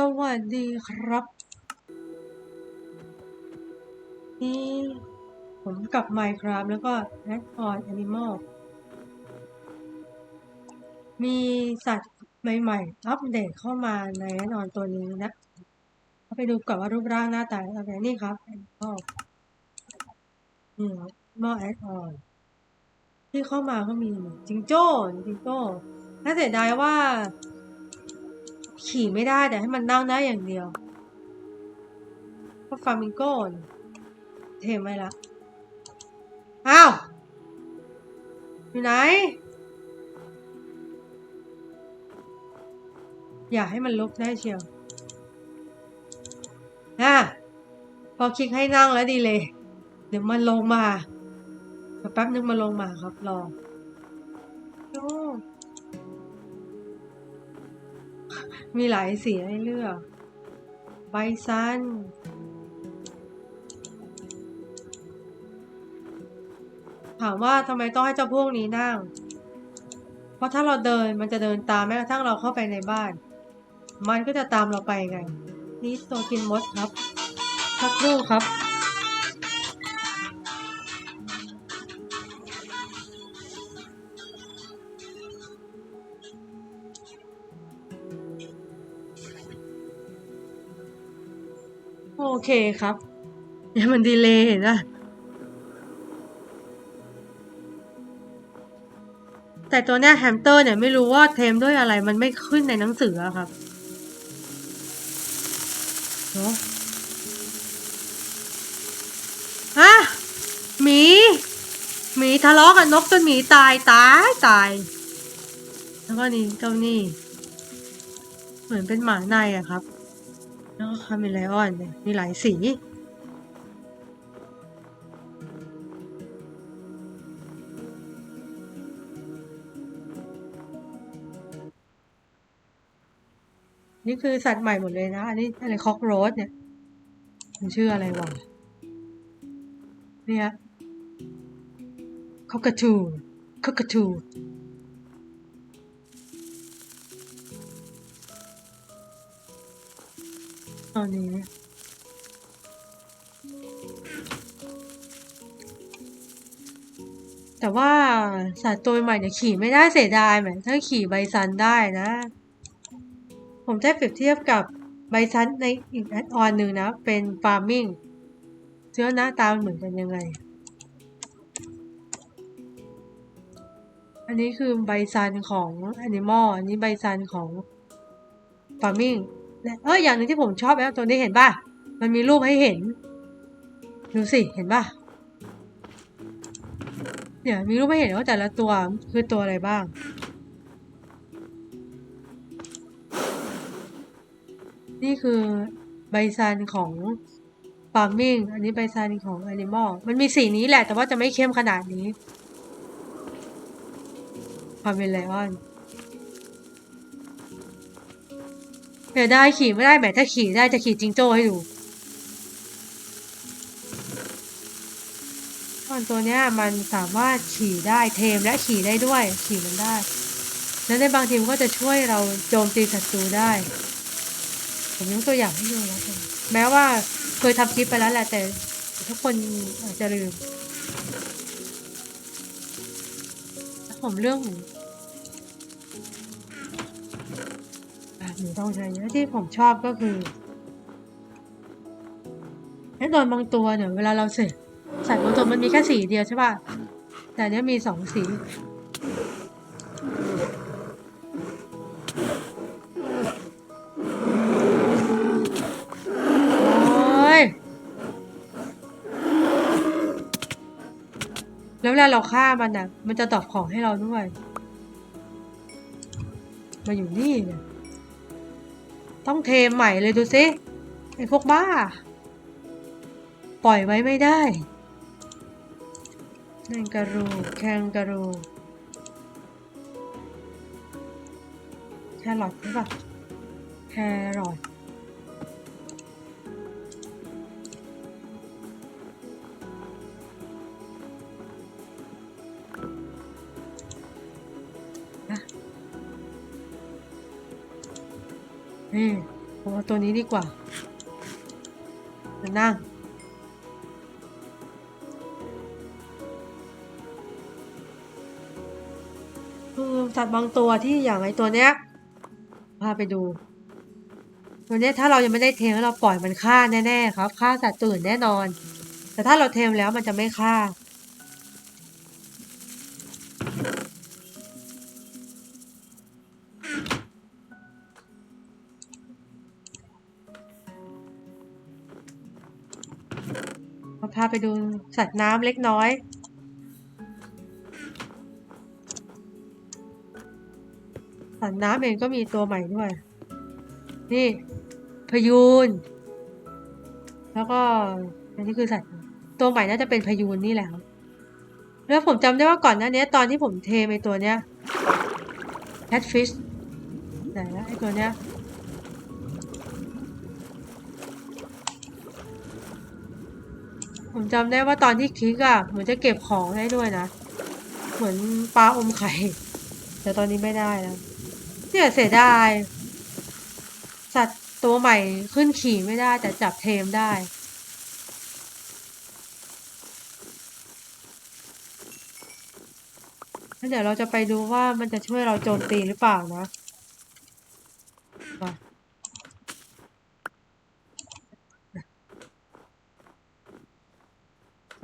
สวัสดีครับ นี่ผมกับ Minecraft แล้วก็ Add on Animal มีสัตว์ใหม่ๆ อัปเดตเข้ามาใน Add on ตัวนี้นะเอาไปดูก่อนว่ารูปร่างหน้าตาอะไรนี่ครับ Animal นี่ครับ Animal Add on ที่เข้ามาก็มีจิงโจ้จิงโจ้น่าเสียดายว่า ขี่ไม่ได้แต่ให้มันนั่งได้อย่างเดียวก็ฟามิงโก้นี่เทมไว้ละอ้าวอยู่ไหน อย่าให้มันลุกได้เชียวนะพอคลิกให้นั่งแล้วดีเลย เดี๋ยวมันลงมาแป๊บนึงมันลงมาครับรอ มีหลายสีให้เลือก ใบซันถามว่าทำไมต้องให้เจ้าพวกนี้นั่ง เพราะถ้าเราเดินมันจะเดินตามแม้กระทั่งเราเข้าไปในบ้าน มันก็จะตามเราไปไง นี่ตัวกินมดครับสักครู่ครับ เคครับเนี่ยมันดีเลยเห็นปะแต่ตัวเนี้ยแฮมสเตอร์เนี่ยไม่รู้ว่าเทมด้วยอะไรมันไม่ขึ้นในหนังสืออะครับเนอะฮะหมีหมีทะเลาะกับนกจนหมีตายตายตาย แล้วก็นี่เจ้านี่ เหมือนเป็นหมาในอะครับ แล้วก็คาเมเลออนเนี่ยมีหลายสี นี่คือสัตว์ใหม่หมดเลยนะ อันนี้อะไรคอกโรสเนี่ย มันชื่ออะไรวะ เนี่ยคอกกระทูคอกกระทู ตอนนี้แต่ว่าสัตว์ตัวใหม่เนี่ยขี่ไม่ได้เสียดายไหมถ้าขี่ไบซันได้นะ ผมได้เปรียบเทียบกับไบซันในอีกแอดออนหนึ่งนะ เป็นฟาร์มิงเชื้อหน้าตาเหมือนกันยังไง อันนี้คือใบซันของ Animal อันนี้ใบซันของ Farming และ เอออย่างหนึ่งที่ผมชอบแล้วตัวนี้เห็นป่ะ มันมีรูปให้เห็น ดูสิ เห็นป่ะ เนี่ยมีรูปให้เห็นว่าแต่ละตัวคือตัวอะไรบ้าง นี่คือใบซันของ Farming อันนี้ใบซันของ Animal มันมีสีนี้แหละ แต่ว่าจะไม่เข้มขนาดนี้ความเป็นไลออน เดี๋ยวได้ขี่ไม่ได้แหมถ้าขี่ได้จะขี่จิงโจ้ให้ดูตอนตัวเนี้ยมันสามารถขี่ได้เทมและขี่ได้ด้วย ขี่มันได้ และในบางทีมันก็จะช่วยเราโจมตีศัตรูได้ ผมยกตัวอย่างให้ดูแล้วกันแม้ว่าเคยทำคลิปไปแล้วแหละแต่ทุกคนอาจจะลืมแล้วผมเรื่องหมูอะ หมูต้องใช้เยอะที่ผมชอบก็คือแน่นอนบางตัวเนี่ยเวลาเราเสร็จสัตว์บางตัวมันมีแค่สีเดียวใช่ป่ะ แต่อันเนี้ยมีสองสีโอ้ยแล้วเวลาเราฆ่ามันอะ มันจะตอบของให้เราด้วย มาอยู่นี่เนี่ย ต้องเทใหม่เลยดูสิไอ้พวกบ้า ปล่อยไว้ไม่ได้แคนการูแคนการูแครอทใช่ปะแครอท นี่ผมเอาตัวนี้ดีกว่ามานั่งคือสัตว์บางตัวที่อย่างไอตัวเนี้ยพาไปดู ตัวเนี้ยถ้าเรายังไม่ได้เทมแล้วเราปล่อยมันฆ่าแน่ๆครับฆ่าสัตว์ตื่นแน่นอน แต่ถ้าเราเทมแล้วมันจะไม่ฆ่า พาไปดูสัตว์น้ำเล็กน้อย สัตว์น้ำเองก็มีตัวใหม่ด้วย นี่พยูน แล้วก็อันนี้คือสัตว์ตัวใหม่น่าจะเป็นพยูนนี่แหละแล้วผมจำได้ว่าก่อนหน้านี้ตอนที่ผมเทไปตัวเนี้ย catfish ไหนละไอตัวเนี้ย ผมจำได้ว่าตอนที่คลิกอะเหมือนจะเก็บของได้ด้วยนะ เหมือนปลาอมไข่ แต่ตอนนี้ไม่ได้แล้วเนี่ยเสียดาย สัตว์ตัวใหม่ขึ้นขี่ไม่ได้แต่จับเทมได้แล้วเดี๋ยวเราจะไปดูว่ามันจะช่วยเราโจมตีหรือเปล่านะ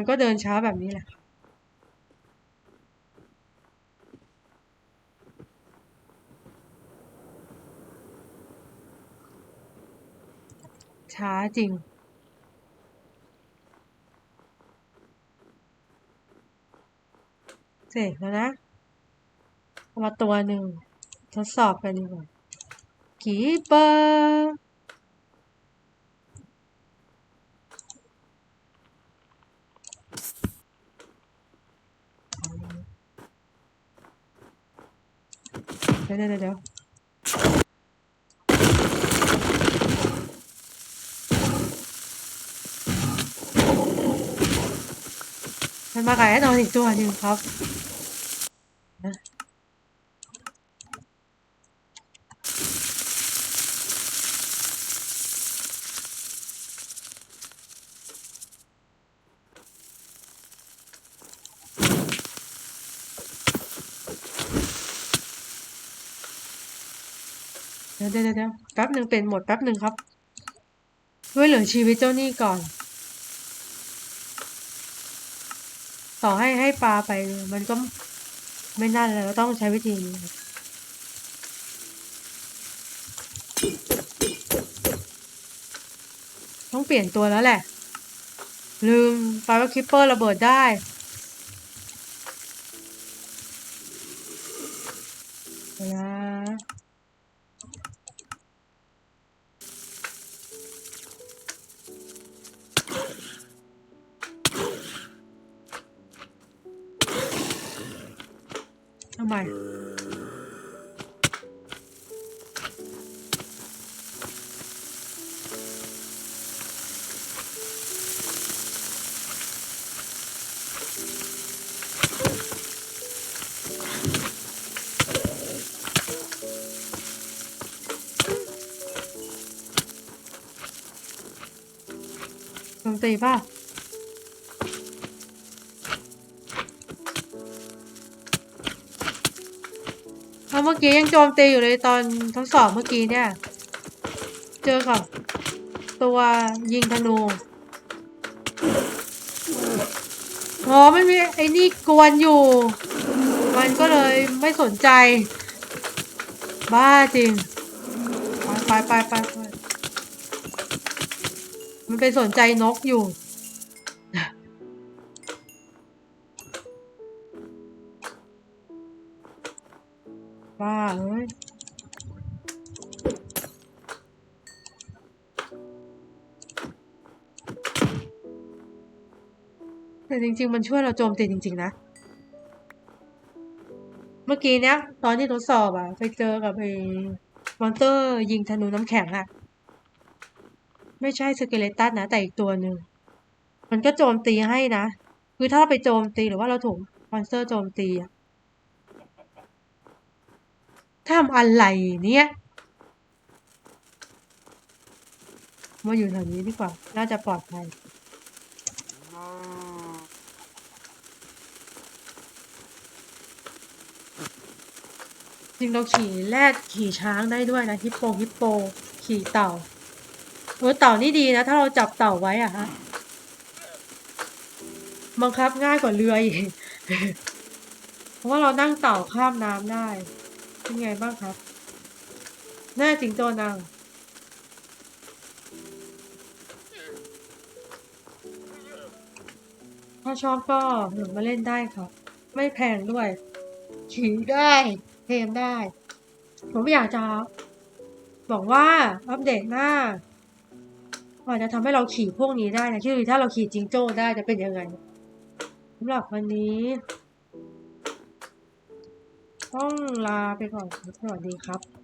มันก็เดินช้าแบบนี้แหละช้าจริง เสร็จแล้วนะเอามาตัวหนึ่งทดสอบกันดีกว่ากีเปอร์ เดี๋ยวเดี๋ยวเดี๋ยวมันมาไก่แน่นอนอีกตัวหนึ่งครับ เดี๋ยวเดี๋ยวเดี๋ยวแป๊บหนึ่งเป็นหมดแป๊บหนึ่งครับช่วยเหลือชีวิตเจ้าหนี้ก่อน ต่อให้ให้ปลาไป มันก็ไม่น่าเลยต้องใช้วิธีนี้ต้องเปลี่ยนตัวแล้วแหละ ลืมไปว่าคิปเปอร์ระเบิดได้ ทำไมโจ กี้ยังโจมตีอยู่เลยตอนทดสอบเมื่อกี้เนี่ย เจอกับตัวยิงธนูอ๋อไม่มีไอ้นี่กวนอยู่ มันก็เลยไม่สนใจ บ้าจริง ไปไปไปไปไปมันไปสนใจนกอยู่ บ้าเอ้ยแต่จริง ๆ มันช่วยเราโจมตีจริง ๆ นะ เมื่อกี้เนี้ยตอนที่ทดสอบอะไปเจอกับไอ้มอนเตอร์ยิงธนูน้ำแข็งอะไม่ใช่สเกเลตันนะ แต่อีกตัวหนึ่ง มันก็โจมตีให้นะ คือถ้าเราไปโจมตีหรือว่าเราถูกมอนสเตอร์โจมตีอะ ทำอะไรเนี่ยมาอยู่แถวนี้ดีกว่า น่าจะปลอดภัยจริงเราขี่แรดขี่ช้างได้ด้วยนะฮิปโปฮิปโป ขี่เต่าเออเต่านี่ดีนะ ถ้าเราจับเต่าไว้อะฮะบังคับง่ายกว่าเรืออีกเพราะว่าเรานั่งเต่าข้ามน้ำได้ เป็นไงบ้างครับแน่จริงโตนางถ้าชอบก็หนุนมาเล่นได้ครับ ไม่แพงด้วยขี่ได้เทมได้ ผมอยากจะบอกว่าอัปเดตหน้าอาจจะทำให้เราขี่พวกนี้ได้นะคือถ้าเราขี่จิงโจ้ได้จะเป็นยังไงสำหรับวันนี้ ต้องลาไปก่อนครับสวัสดีครับ